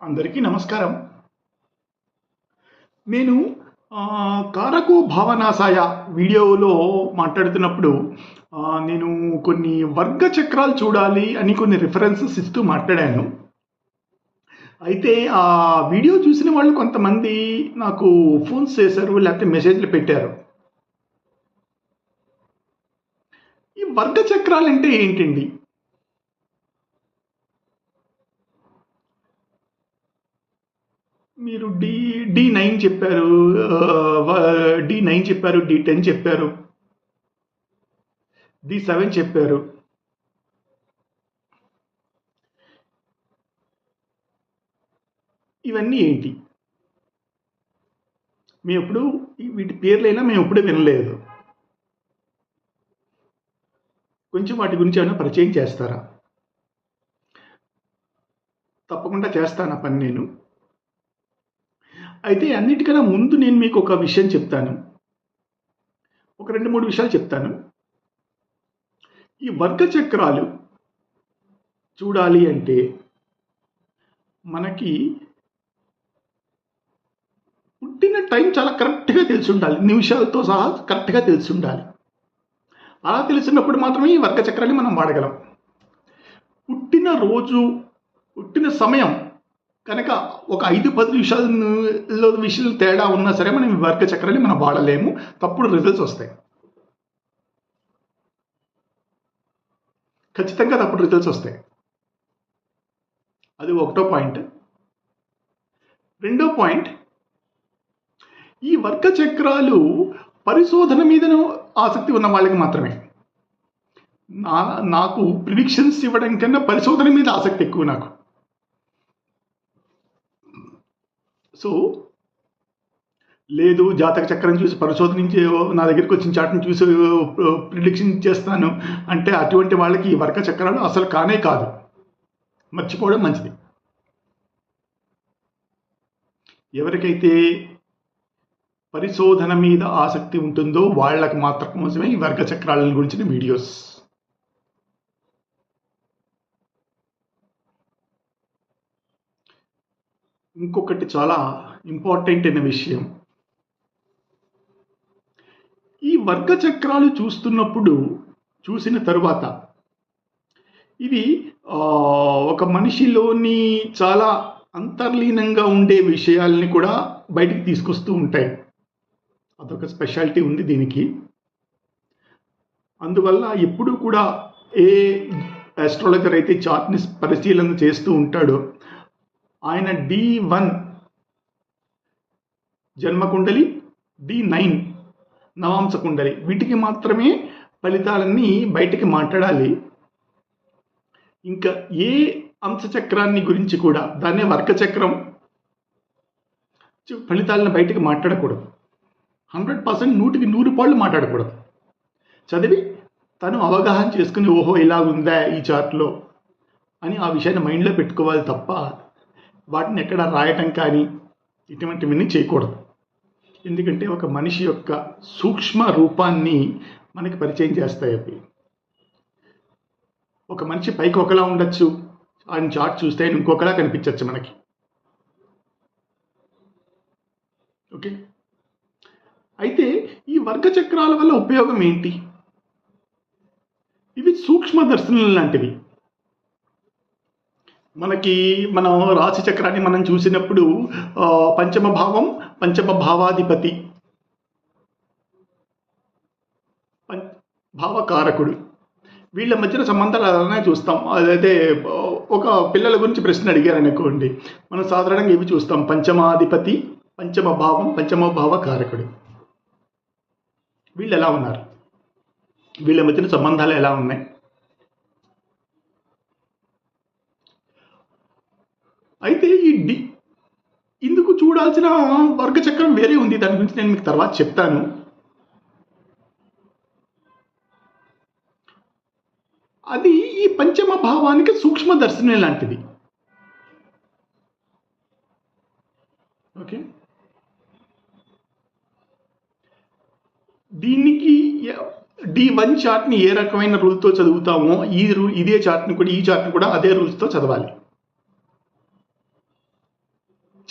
అందరికీ నమస్కారం. నేను కారకు భావనాశాయ వీడియోలో మాట్లాడుతున్నప్పుడు నేను కొన్ని వర్గ చక్రాలు చూడాలి అని కొన్ని రిఫరెన్సెస్ ఇస్తూ మాట్లాడాను. అయితే ఆ వీడియో చూసిన వాళ్ళు కొంతమంది నాకు ఫోన్స్ చేశారు లేకపోతే మెసేజ్లు పెట్టారు. ఈ వర్గ చక్రాలు అంటే ఏంటండి? మీరు డి డి నైన్ చెప్పారు డి నైన్ చెప్పారు డి టెన్ చెప్పారు. డి సెవెన్ చెప్పారు. ఇవన్నీ ఏంటి? మేము ఎప్పుడు వీటి పేర్లైనా మేము ఎప్పుడూ వినలేదు. కొంచెం వాటి గురించి ఏమైనా పరిచయం చేస్తారా? తప్పకుండా చేస్తాను ఆ పని నేను. అయితే అన్నిటికన్నా ముందు నేను మీకు ఒక విషయం చెప్తాను. ఒక రెండు మూడు విషయాలు చెప్తాను. ఈ వర్గ చక్రాలు చూడాలి అంటే మనకి పుట్టిన టైం చాలా కరెక్ట్గా తెలిసి ఉండాలి నిమిషాలతో సహా కరెక్ట్గా తెలిసి ఉండాలి అలా తెలిసినప్పుడు మాత్రమే ఈ వర్గ చక్రాన్ని మనం వాడగలం. పుట్టిన రోజు పుట్టిన సమయం కనుక ఒక ఐదు పది నిమిషాలలో విషయాలు తేడా ఉన్నా సరే మనం ఈ వర్గ చక్రాన్ని మనం వాడలేము. తప్పుడు రిజల్ట్స్ వస్తాయి. ఖచ్చితంగా తప్పుడు రిజల్ట్స్ వస్తాయి. అది ఒకటో పాయింట్. రెండో పాయింట్ ఈ వర్గ చక్రాలు పరిశోధన మీదను ఆసక్తి ఉన్న వాళ్ళకి మాత్రమే. నా నాకు ప్రిడిక్షన్స్ ఇవ్వడం కన్నా పరిశోధన మీద ఆసక్తి ఎక్కువ నాకు. సో లేదు జాతక చక్రం చూసి పరిశోధించి నా దగ్గరికి వచ్చిన చాటును చూసి ప్రిడిక్షన్ చేస్తాను. అంటే అటువంటి వాళ్ళకి ఈ వర్గ చక్రాలు అసలు కానే కాదు. మర్చిపోవడం మంచిది. ఎవరికైతే పరిశోధన మీద ఆసక్తి ఉంటుందో వాళ్ళకి మాత్రం కోసమే ఈ వర్గ చక్రాల గురించిన వీడియోస్. ఇంకొకటి చాలా ఇంపార్టెంట్ అయిన విషయం. ఈ వర్గ చక్రాలు చూస్తున్నప్పుడు చూసిన తరువాత ఇవి ఒక మనిషిలోని చాలా అంతర్లీనంగా ఉండే విషయాల్ని కూడా బయటికి తీసుకొస్తూ ఉంటాయి. అదొక స్పెషాలిటీ ఉంది దీనికి. అందువల్ల ఎప్పుడూ కూడా ఏ ఆస్ట్రాలజర్ అయితే చార్ట్ని పరిశీలన చేస్తూ ఉంటాడో ఆయన డి వన్. జన్మకుండలి డి నైన్. నవాంశ కుండలి వీటికి మాత్రమే ఫలితాలన్నీ బయటికి మాట్లాడాలి. ఇంకా ఏ అంశచక్రాన్ని గురించి కూడా దాన్నే వర్గచక్రం. ఫలితాలను బయటికి మాట్లాడకూడదు. హండ్రెడ్ పర్సెంట్ నూటికి నూరు పాళ్ళు మాట్లాడకూడదు. చదివి తను అవగాహన చేసుకుని ఓహో ఇలా ఉందా ఈ చార్ట్లో? అని ఆ విషయాన్ని మైండ్లో పెట్టుకోవాలి తప్ప వాటిని ఎక్కడ రాయటం కానీ ఇటువంటివన్నీ చేయకూడదు. ఎందుకంటే ఒక మనిషి యొక్క సూక్ష్మ రూపాన్ని మనకి పరిచయం చేస్తాయి అవి. ఒక మనిషి పైకి ఒకలా ఉండొచ్చు ఆయన చాట్ చూస్తే ఆయన ఇంకొకలా కనిపించవచ్చు మనకి. ఓకే? అయితే ఈ వర్గ చక్రాల వల్ల ఉపయోగం ఏంటి? ఇవి సూక్ష్మ దర్శనం లాంటివి. మనకి మనం రాశి చక్రాన్ని మనం చూసినప్పుడు పంచమ భావం పంచమ భావాధిపతి. భావకారకుడు. వీళ్ళ మధ్యన సంబంధాలు అలానే చూస్తాం. అదైతే ఒక పిల్లల గురించి ప్రశ్న అడిగారు అనుకోండి మనం సాధారణంగా ఇవి చూస్తాం. పంచమాధిపతి పంచమ భావం పంచమ భావ కారకుడు వీళ్ళు ఎలా ఉన్నారు? వీళ్ళ మధ్యన సంబంధాలు ఎలా ఉన్నాయి? అయితే ఈ డి ఇందుకు చూడాల్సిన వర్గ చక్రం వేరే ఉంది. దాని గురించి నేను మీకు తర్వాత చెప్తాను. అది ఈ పంచమ భావానికి సూక్ష్మ దర్శనం లాంటిది. ఓకే. దీనికి డి వన్ చార్ట్ని ఏ రకమైన రూల్తో చదువుతామో ఈ రూల్ ఇదే చార్ట్ని కూడా ఈ చార్ట్ని కూడా అదే రూల్స్తో చదవాలి.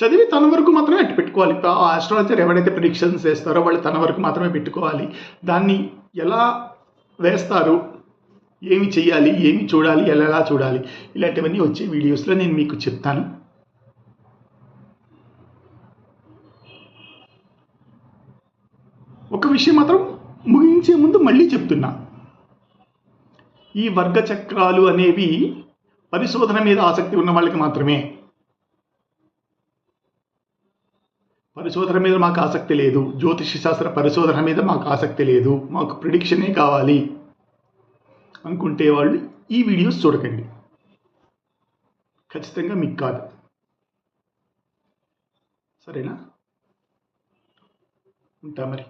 చదివి తన వరకు మాత్రమే అట్టు పెట్టుకోవాలి. ఆ ఆస్ట్రాలజర్ ఎవరైతే ప్రిడిక్షన్స్ వేస్తారో వాళ్ళు తన వరకు మాత్రమే పెట్టుకోవాలి. దాన్ని ఎలా వేస్తారు? ఏమి చేయాలి ఏమి చూడాలి? ఎలా ఎలా చూడాలి? ఇలాంటివన్నీ వచ్చే వీడియోస్లో నేను మీకు చెప్తాను. ఒక విషయం మాత్రం ముగించే ముందు మళ్ళీ చెప్తున్నా. ఈ వర్గ చక్రాలు అనేవి పరిశోధన మీద ఆసక్తి ఉన్న వాళ్ళకి మాత్రమే. పరిశోధన మీద మాకు ఆసక్తి లేదు. జ్యోతిష శాస్త్ర పరిశోధన మీద మాకు ఆసక్తి లేదు. మాకు ప్రిడిక్షనే కావాలి? అనుకుంటే వాళ్ళు ఈ వీడియోస్ చూడకండి. ఖచ్చితంగా మీకు కాదు. సరేనా? ఉంటా మరి.